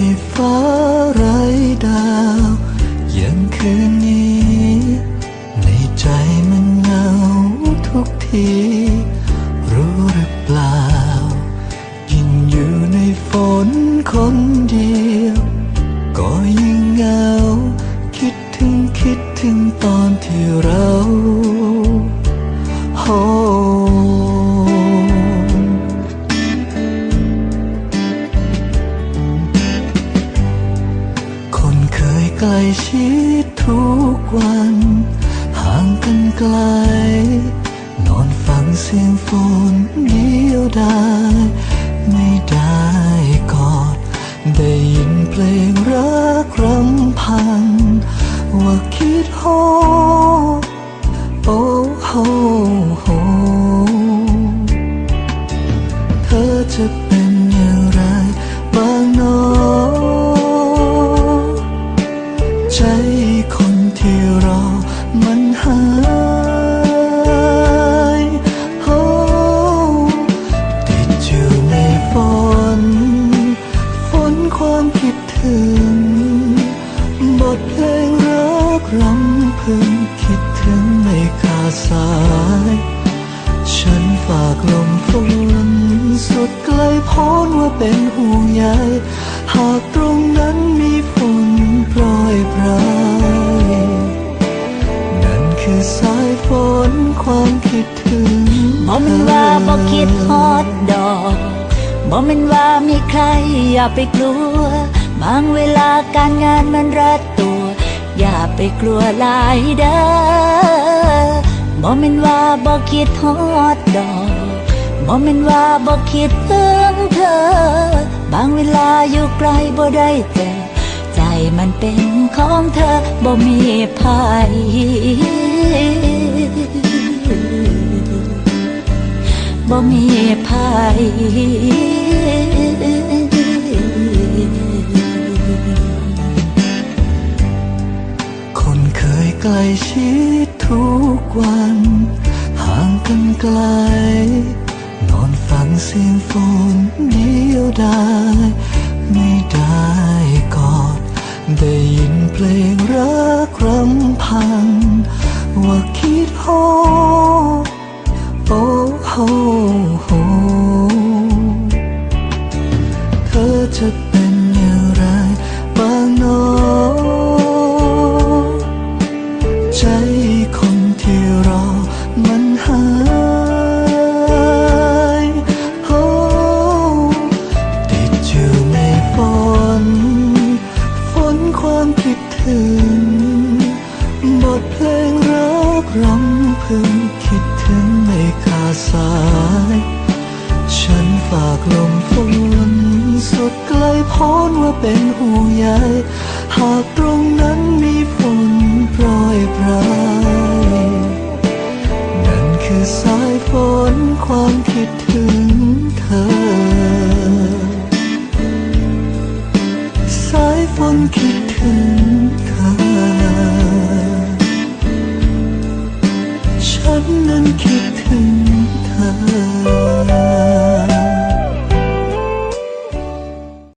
ที่ฟ้าไร้ดาวยังคืนนี้ ในใจมันเหงาทุกที รู้หรือเปล่า ยิ่งอยู่ในฝนคนเดียว ก็ยิ่งเหงา คิดถึงคิดถึงตอนที่เราโใกล้ชิดทุกวัน ห่างกันไกล นอนฟังเสียงฝนเดียวดายายโอ้ติดอยู่ในฝน ฝนความคิดถึง บทเพลงรักรำพึงคิดถึงไม่ขาดสาย ฉันฝากลมฝนสุดไกลโพ้นว่าเป็นห่วงใย คิดถึงบ่มันว่าบ่คิดฮอดดอกบ่มันว่ามีใครอย่าไปกลัว บางเวลาการงานมันรัดตัว อย่าไปกลัวหลายเด้อบ่มันว่าบ่คิดฮอดดอกบ่มันว่าบ่คิดถึงเธอ บางเวลาอยู่ไกลบ่ได้เจอใจมันเป็นของเธอบ่มีภัย บ่มีภัยคนเคยใกล้ชิดทุกวัน ห่างกันไกล นอนฟังเสียงฝนเดียวดายไม่ได้กอด ได้ยินเพลงรักรำพันว่าคิดฮอ จะเป็นอย่างไรบ้างเนอใจคนที่รอมันหายโอ้ติดอยู่ในฝนฝนความคิดถึง บทเพลงรักรำพึงคิดถึงไม่ขาดสาย ฉันฝากลมฝน ไกลโพ้นว่าเป็นห่วงใยหากตรงนั้นมีฝนโปรยปลายนั่นคือสายฝนความคิดถึงเธอ สายฝนคิดถึงเธอ ฉันนั้นคิดถึงเธอ